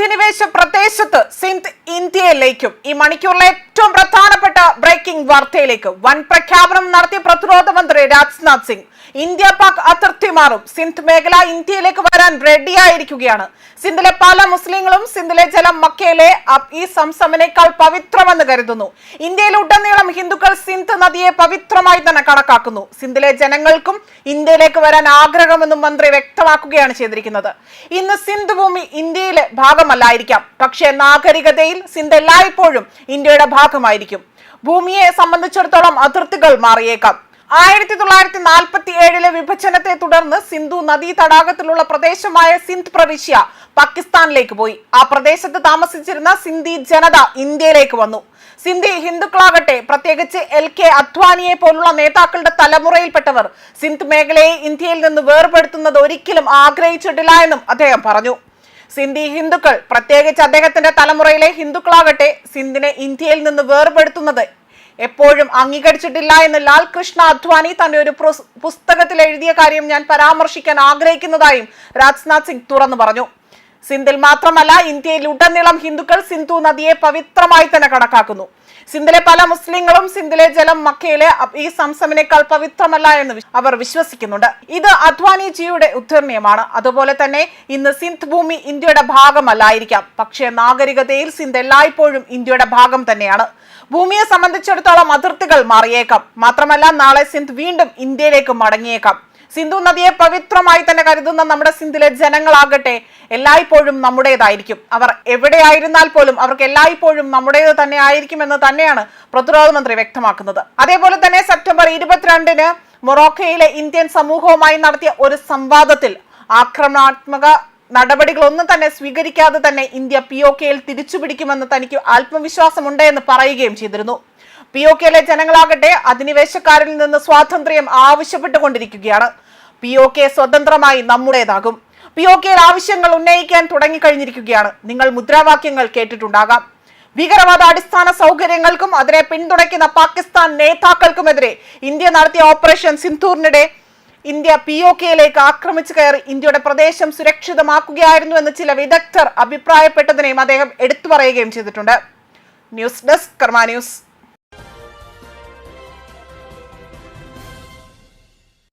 അധിനിവേശ പ്രദേശത്ത് സിന്ധ് ഇന്ത്യയിലേക്കും ഈ മണിക്കൂറിലെ ഏറ്റവും പ്രധാനപ്പെട്ട ബ്രേക്കിംഗ് വാർത്തയിലേക്ക് വൻ പ്രഖ്യാപനം നടത്തിയ പ്രതിരോധ മന്ത്രി രാജ്നാഥ് സിംഗ്. ഇന്ത്യ പാക് അതിർത്തി മാറും. സിന്ധ് മേഖല ഇന്ത്യയിലേക്ക് വരാൻ റെഡിയായിരിക്കുകയാണ്. സിന്ധിലെ പല മുസ്ലിങ്ങളും സിന്ധിലെ ജലം മക്കയിലെ ഈ സംസമിനേക്കാൾ പവിത്രമെന്ന് കരുതുന്നു. ഇന്ത്യയിൽ ഉടനീളം ഹിന്ദുക്കൾ സിന്ധ് നദിയെ പവിത്രമായി തന്നെ കണക്കാക്കുന്നു. സിന്ധിലെ ജനങ്ങൾക്കും ഇന്ത്യയിലേക്ക് വരാൻ ആഗ്രഹമെന്നും മന്ത്രി വ്യക്തമാക്കുകയാണ് ചെയ്തിരിക്കുന്നത്. ഇന്ന് സിന്ധ് ഭൂമി ഇന്ത്യയിലെ ഭാഗമല്ലായിരിക്കാം. പക്ഷേ നാഗരികതയിൽ സിന്ധ് എല്ലായ്പ്പോഴും ഇന്ത്യയുടെ ഭാഗമായിരിക്കും. ഭൂമിയെ സംബന്ധിച്ചിടത്തോളം അതിർത്തികൾ മാറിയേക്കാം. ആയിരത്തി തൊള്ളായിരത്തി നാൽപ്പത്തി ഏഴിലെ വിഭജനത്തെ തുടർന്ന് സിന്ധു നദീ തടാകത്തിലുള്ള പ്രദേശമായ സിന്ധ് പ്രവിശ്യ പാകിസ്ഥാനിലേക്ക് പോയി. ആ പ്രദേശത്ത് താമസിച്ചിരുന്ന സിന്ധി ജനത ഇന്ത്യയിലേക്ക് വന്നു. സിന്ധി ഹിന്ദുക്കളാകട്ടെ പ്രത്യേകിച്ച് എൽ കെ അദ്വാനിയെ പോലുള്ള നേതാക്കളുടെ തലമുറയിൽപ്പെട്ടവർ സിന്ധ് മേഖലയെ ഇന്ത്യയിൽ നിന്ന് വേർപെടുത്തുന്നത് ഒരിക്കലും ആഗ്രഹിച്ചിട്ടില്ല എന്നും അദ്ദേഹം പറഞ്ഞു. സിന്ധി ഹിന്ദുക്കൾ പ്രത്യേകിച്ച് അദ്ദേഹത്തിന്റെ തലമുറയിലെ ഹിന്ദുക്കളാകട്ടെ സിന്ധിനെ ഇന്ത്യയിൽ നിന്ന് വേർപെടുത്തുന്നത്. എപ്പോഴും അംഗീകരിച്ചിട്ടില്ല എന്ന് ലാൽ കൃഷ്ണ അദ്വാനി തന്റെ ഒരു പുസ്തകത്തിൽ എഴുതിയ കാര്യം ഞാൻ പരാമർശിക്കാൻ ആഗ്രഹിക്കുന്നതായും രാജ്നാഥ് സിംഗ് തുറന്നു പറഞ്ഞു. സിന്ധിൽ മാത്രമല്ല ഇന്ത്യയിൽ ഉടനീളം ഹിന്ദുക്കൾ സിന്ധു നദിയെ പവിത്രമായി തന്നെ കണക്കാക്കുന്നു. സിന്ധിലെ പല മുസ്ലിങ്ങളും സിന്ധിലെ ജലം മക്കയിലെ ഈ സംസമിനേക്കാൾ പവിത്രമല്ല എന്ന് അവർ വിശ്വസിക്കുന്നുണ്ട്. ഇത് അദ്വാനിജിയുടെ ഉദ്ധരണീയമാണ്. അതുപോലെ തന്നെ ഇന്ന് സിന്ധ് ഭൂമി ഇന്ത്യയുടെ ഭാഗമല്ലായിരിക്കാം. പക്ഷേ നാഗരികതയിൽ സിന്ധ് എല്ലായ്പ്പോഴും ഇന്ത്യയുടെ ഭാഗം തന്നെയാണ്. ഭൂമിയെ സംബന്ധിച്ചിടത്തോളം അതിർത്തികൾ മാറിയേക്കാം. മാത്രമല്ല നാളെ സിന്ധ് വീണ്ടും ഇന്ത്യയിലേക്ക് മടങ്ങിയേക്കാം. സിന്ധു നദിയെ പവിത്രമായി തന്നെ കരുതുന്ന നമ്മുടെ സിന്ധിലെ ജനങ്ങളാകട്ടെ എല്ലായ്പ്പോഴും നമ്മുടേതായിരിക്കും. അവർ എവിടെയായിരുന്നാൽ പോലും അവർക്ക് എല്ലായ്പ്പോഴും നമ്മുടേത് തന്നെ ആയിരിക്കുമെന്ന് തന്നെയാണ് പ്രതിരോധ മന്ത്രി വ്യക്തമാക്കുന്നത്. അതേപോലെ തന്നെ സെപ്റ്റംബർ ഇരുപത്തിരണ്ടിന് മൊറോക്കയിലെ ഇന്ത്യൻ സമൂഹവുമായി നടത്തിയ ഒരു സംവാദത്തിൽ ആക്രമണാത്മക നടപടികളൊന്നും തന്നെ സ്വീകരിക്കാതെ തന്നെ ഇന്ത്യ പി ഒ കെയിൽ തിരിച്ചുപിടിക്കുമെന്ന് തനിക്ക് ആത്മവിശ്വാസമുണ്ട് എന്ന് പറയുകയും ചെയ്തിരുന്നു. പി ഒ കെയിലെ ജനങ്ങളാകട്ടെ അധിനിവേശക്കാരിൽ നിന്ന് സ്വാതന്ത്ര്യം ആവശ്യപ്പെട്ടുകൊണ്ടിരിക്കുകയാണ്. പി ഒ കെ സ്വതന്ത്രമായി നമ്മുടേതാകും. പി ഒ കെയിൽ ആവശ്യങ്ങൾ ഉന്നയിക്കാൻ തുടങ്ങിക്കഴിഞ്ഞിരിക്കുകയാണ്. നിങ്ങൾ മുദ്രാവാക്യങ്ങൾ കേട്ടിട്ടുണ്ടാകാം. ഭീകരവാദ അടിസ്ഥാന സൗകര്യങ്ങൾക്കും അതിനെ പിന്തുണയ്ക്കുന്ന പാകിസ്ഥാൻ നേതാക്കൾക്കുമെതിരെ ഇന്ത്യ നടത്തിയ ഓപ്പറേഷൻ സിന്ധൂറിനിടെ ഇന്ത്യ പി ഒ കെയിലേക്ക് ആക്രമിച്ചു കയറി ഇന്ത്യയുടെ പ്രദേശം സുരക്ഷിതമാക്കുകയായിരുന്നു എന്ന് ചില വിദഗ്ധർ അഭിപ്രായപ്പെട്ടതിനെയും അദ്ദേഹം എടുത്തു പറയുകയും ചെയ്തിട്ടുണ്ട്. News desk Karma news.